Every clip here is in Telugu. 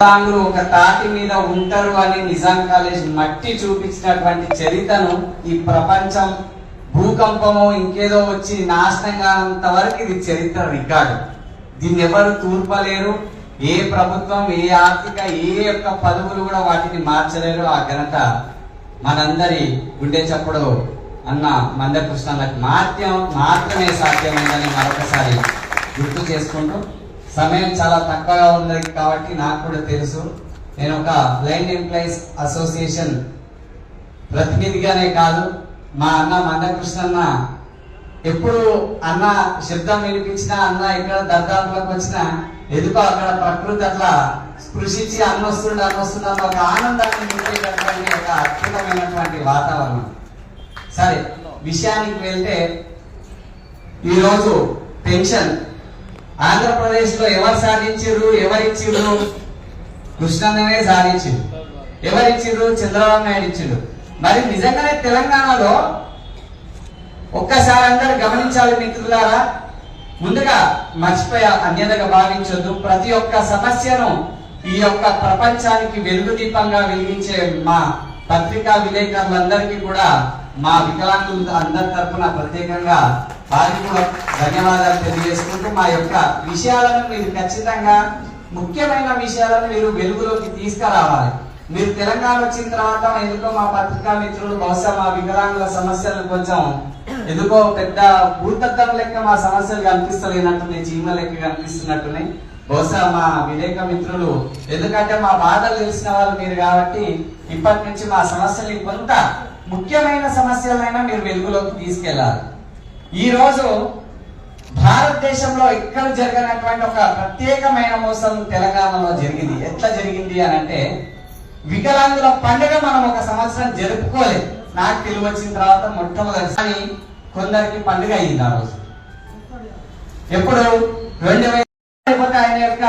వికలాంగులు ఒక తాటి మీద ఉంటారు అని నిజాం కాలేజ్ మట్టి చూపించినటువంటి చరిత్రను ఈ ప్రపంచం భూకంపము ఇంకేదో వచ్చి నాశనం కానంత వరకు ఇది చరిత్ర రికార్డు. దీన్ని ఎవరు తూర్పలేరు? ఏ ప్రభుత్వం ఏ ఆర్థిక ఏ యొక్క పదవులు కూడా వాటిని మార్చలేరు ఆ ఘనత మనందరి గుండె చప్పుడు అన్న మందకృష్ణలకు మాత్యం మాత్రమే సాధ్యమైందని మరొకసారి గుర్తు చేసుకుంటూ సమయం చాలా తక్కువగా ఉంది కాబట్టి నాకు కూడా తెలుసు. నేను ఒక బ్లైండ్ ఎంప్లాయీస్ అసోసియేషన్ ప్రతినిధిగానే కాదు. మా అన్న మందకృష్ణన్న ఎప్పుడు అన్న శబ్దం వినిపించినా అన్న ఇక్కడ దర్దాపులకు వచ్చినా ఎదుకో అక్కడ ప్రకృతి అట్లా స్పృశించి అన్న వస్తుండే అన్న వస్తుండ ఒక ఆనందాన్ని నింపేటటువంటి ఒక అద్భుతమైనటువంటి వాతావరణం. సరే విషయానికి వెళ్తే ఈరోజు పెన్షన్ ఆంధ్రప్రదేశ్లో ఎవరు సాధించారు ఎవరిచ్చిర్రు? కృష్ణన్ననే సాధించిండు ఎవరిచ్చిర్రు? చంద్రబాబు నాయుడు ఇచ్చిండు మరి నిజంగానే తెలంగాణలో ఒక్కసారి అందరు గమనించాలి మిత్రులారా ముందుగా మర్చిపోయా అన్యతగా భావించొద్దు. ప్రతి ఒక్క సమస్యను ఈ యొక్క ప్రపంచానికి వెలుగు దీపంగా వెలిగించే మా పత్రికా విలేకరులందరికీ కూడా మా వికలాంగులు అందరి తరఫున ప్రత్యేకంగా వారికి కూడా ధన్యవాదాలు తెలియజేస్తూ మా యొక్క విషయాలను మీరు ఖచ్చితంగా ముఖ్యమైన విషయాలను మీరు వెలుగులోకి తీసుకురావాలి. మీరు తెలంగాణ వచ్చిన తర్వాత ఎందుకో మా పత్రికా మిత్రులు బహుశా మా వికలాంగుల సమస్యలు కొంచెం ఎందుకో పెద్ద భూతత్వం లెక్క మా సమస్యలు కనిపిస్తలేనట్టున్నాయి చీమ లెక్క కనిపిస్తున్నట్టున్నాయి బహుశా మా విలేక మిత్రులు ఎందుకంటే మా బాధలు తెలిసిన వాళ్ళు మీరు కాబట్టి ఇప్పటి నుంచి మా సమస్యలు కొంత ముఖ్యమైన సమస్యలైనా మీరు వెలుగులోకి తీసుకెళ్ళాలి ఈ రోజు భారతదేశంలో ఇక్కడ జరిగినటువంటి ఒక ప్రత్యేకమైన మోసం తెలంగాణలో జరిగింది. ఎట్లా జరిగింది అని అంటే వికలాంగుల పండుగ మనం ఒక సంవత్సరం జరుపుకోలేదు. నాకు తెలివి వచ్చిన తర్వాత మొట్టమొదటి కానీ కొందరికి పండుగ అయింది ఆ రోజు. ఎప్పుడు? రెండు వేల ఆయన యొక్క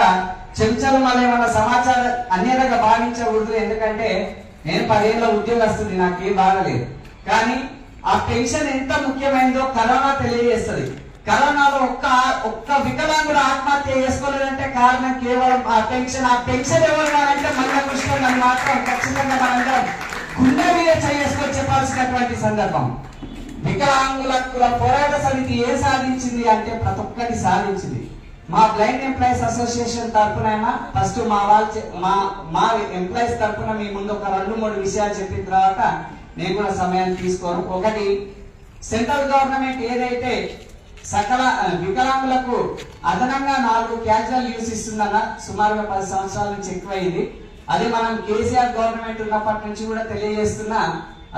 చెంచలు మన సమాచారం అన్యతగా భావించకూడదు. ఎందుకంటే నేను పదేళ్ళ ఉద్యోగస్తుంది నాకేం బాగలేదు కానీ ఆ పెన్షన్ ఎంత ముఖ్యమైనదో కరోనా తెలియజేస్తుంది. కరోనాలో ఒక్క ఒక్క వికలాంగుడు ఆత్మహత్య చేసుకోలేదంటే కారణం కేవలం ఆ టెన్షన్ ఆ టెన్షన్ ఎవరు మళ్ళీ మన కృష్ణ మాత్రం ఖచ్చితంగా మనందరం గుండె మీద చేసుకొని చెప్పాల్సినటువంటి సందర్భం. వికలాంగుల పోరాట సమితి ఏ సాధించింది అంటే ప్రతి ఒక్కటి సాధించింది. మా బ్లైండ్ ఎంప్లాయీస్ అసోసియేషన్ తరఫున ఫస్ట్ మా వాళ్ళు మా మా ఎంప్లాయీస్ తరఫున మీ ముందు ఒక రెండు మూడు విషయాలు చెప్పిన తర్వాత నేను కూడా సమయాన్ని తీసుకోను. ఒకటి సెంట్రల్ గవర్నమెంట్ ఏదైతే సకల వికలాంగులకు అదనంగా నాలుగు క్యాజువల్ యూస్ ఇస్తుందన్న సుమారుగా పది సంవత్సరాల నుంచి ఎక్కువైంది. అది మనం కేసీఆర్ గవర్నమెంట్ ఉన్నప్పటి నుంచి కూడా తెలియజేస్తున్నా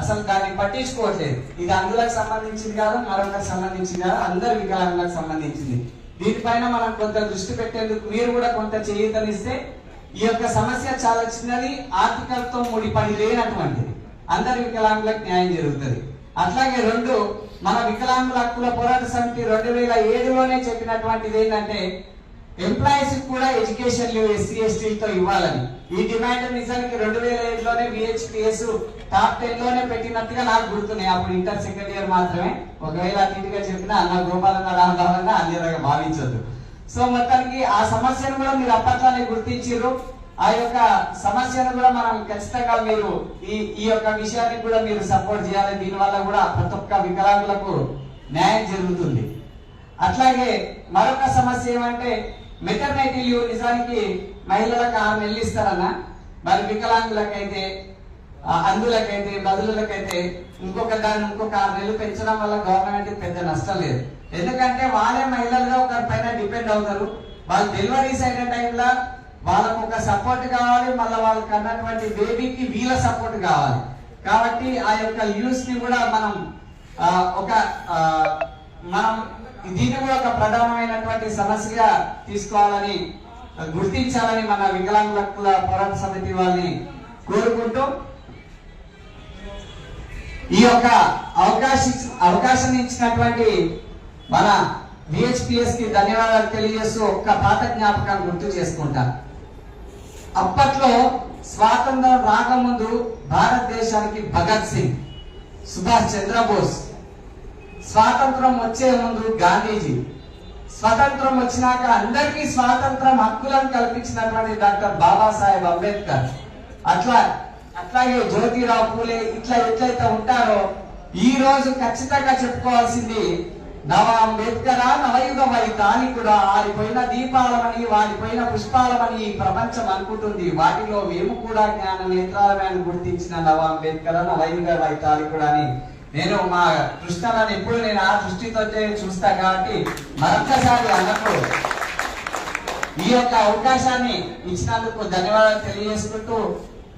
అసలు దాన్ని పట్టించుకోవట్లేదు. ఇది అందులకు సంబంధించింది కాదు మరొకరికి సంబంధించింది కాదు అందరు వికలాంగులకు సంబంధించింది. దీనిపైన మనం కొంత దృష్టి పెట్టేందుకు మీరు కూడా కొంత చేయూతనిస్తే ఈ యొక్క సమస్య చాలా చిన్నది ఆర్థికలతో ముడిపడి లేనటువంటిది. అందరి వికలాంగులకు న్యాయం జరుగుతుంది. అట్లాగే రెండు మన వికలాంగుల హక్కుల పోరాట సమితి రెండు వేల ఏడులోనే చెప్పినటువంటిది ఏంటంటే ఎంప్లాయీస్ కూడా ఎడ్యుకేషన్ లీవ్ ఎస్సీ ఎస్టీలతో ఇవ్వాలని. ఈ డిమాండ్ నిజానికి రెండు వేల ఏడులోనే విహెచ్పిఎస్ టాప్ టెన్లోనే పెట్టినట్టుగా నాకు గుర్తున్నాయి. అప్పుడు ఇంటర్ సెకండ్ ఇయర్ మాత్రమే. ఒకవేళ అతిథిగా చెప్పినా అన్న గోపాలన్న రామరావన్న అన్ని భావించదు సో మొత్తానికి ఆ సమస్యను కూడా మీరు అప్పట్లోనే గుర్తించారు ఆ యొక్క సమస్యను కూడా మనం ఖచ్చితంగా మీరు ఈ ఈ యొక్క విషయాన్ని కూడా మీరు సపోర్ట్ చేయాలి. దీని వల్ల కూడా ప్రతి ఒక్క వికలాంగులకు న్యాయం జరుగుతుంది. అట్లాగే మరొక సమస్య ఏమంటే మెటర్నిటీ లీవ్ నిజానికి మహిళలకు ఆరు నెలలు ఇస్తారన్న. మరి వికలాంగులకైతే అందులకైతే బదులులకైతే ఇంకొక దాన్ని ఇంకొక ఆరు నెలలు పెంచడం వల్ల గవర్నమెంట్ పెద్ద నష్టం లేదు. ఎందుకంటే వాళ్ళే మహిళలుగా ఒకరి పైన డిపెండ్ అవుతారు. వాళ్ళు డెలివరీస్ అయిన టైంలో వాళ్ళకు ఒక సపోర్ట్ కావాలి మళ్ళీ వాళ్ళకి అన్నటువంటి బేబీకి వీళ్ళ సపోర్ట్ కావాలి. కాబట్టి ఆ యొక్క న్యూస్ని కూడా మనం ఒక మనం దీన్ని కూడా ఒక ప్రధానమైనటువంటి సమస్యగా తీసుకోవాలని గుర్తించాలని మన వికలాంగుల పోరాట సమితి వాళ్ళని కోరుకుంటూ ఈ యొక్క అవకాశం అవకాశం ఇచ్చినటువంటి మన విహెచ్పిఎస్కి ధన్యవాదాలు తెలియజేస్తూ ఒక్క పాత జ్ఞాపకాన్ని గుర్తు చేసుకుంటా. అప్పట్లో స్వాతంత్రం రాకముందు భారతదేశానికి భగత్ సింగ్ సుభాష్ చంద్రబోస్ స్వాతంత్రం వచ్చే ముందు గాంధీజీ స్వతంత్రం వచ్చినాక అందరికీ స్వాతంత్రం హక్కులను కల్పించినటువంటి డాక్టర్ బాబాసాహెబ్ అంబేద్కర్. అట్లా అట్లాగే జ్యోతిరావు పూలే ఇట్లా ఎట్లయితే ఉంటారో ఈ రోజు ఖచ్చితంగా చెప్పుకోవాల్సింది నవ అంబేద్కర నవయుగ వైతానికుడా ఆరిపోయిన దీపాలమని వారిపోయిన పుష్పాలమని ఈ ప్రపంచం అనుకుంటుంది. వాటిలో మేము కూడా జ్ఞాన నేత్రాలమే అని గుర్తించిన నవ అంబేద్కర నవయుగ వైతానికుడు అని నేను మా కృష్ణలను ఎప్పుడు నేను ఆ దృష్టితో చూస్తా కాబట్టి మరొక్కసారి అన్నప్పుడు ఈ యొక్క అవకాశాన్ని ఇచ్చినందుకు ధన్యవాదాలు తెలియజేసుకుంటూ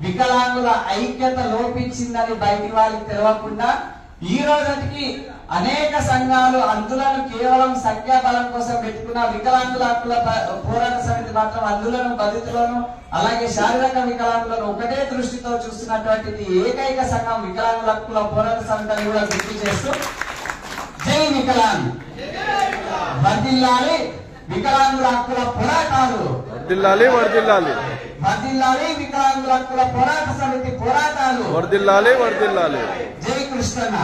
వికలాంగుల ఐక్యత లోపించిందని బయటి వాళ్ళకి తెలవకుండా ఈ రోజుకి అనేక సంఘాలు అందులను కేవలం సంఖ్యాబలం కోసం పెట్టుకున్న వికలాంగుల హక్కుల పోరాట సమితి మాత్రం అందులను బాధితులను అలాగే శారీరక వికలాంగులను ఒకటే దృష్టితో చూస్తున్నటువంటిది ఏకైక సంఘం వికలాంగుల హక్కుల పోరాట సమితి అని కూడా గుర్తు చేస్తూ జై వికలాంగ్. వర్దిల్లాలి వికలాంగుల హక్కుల పోరాటాలు. వర్దిల్లాలి వర్దిల్లాలి వర్దిల్లాలి వికలాంగుల హక్కుల పోరాట సమితి పోరాటాలు. వర్దిల్లాలి వర్దిల్లాలి జై కృష్ణన్న.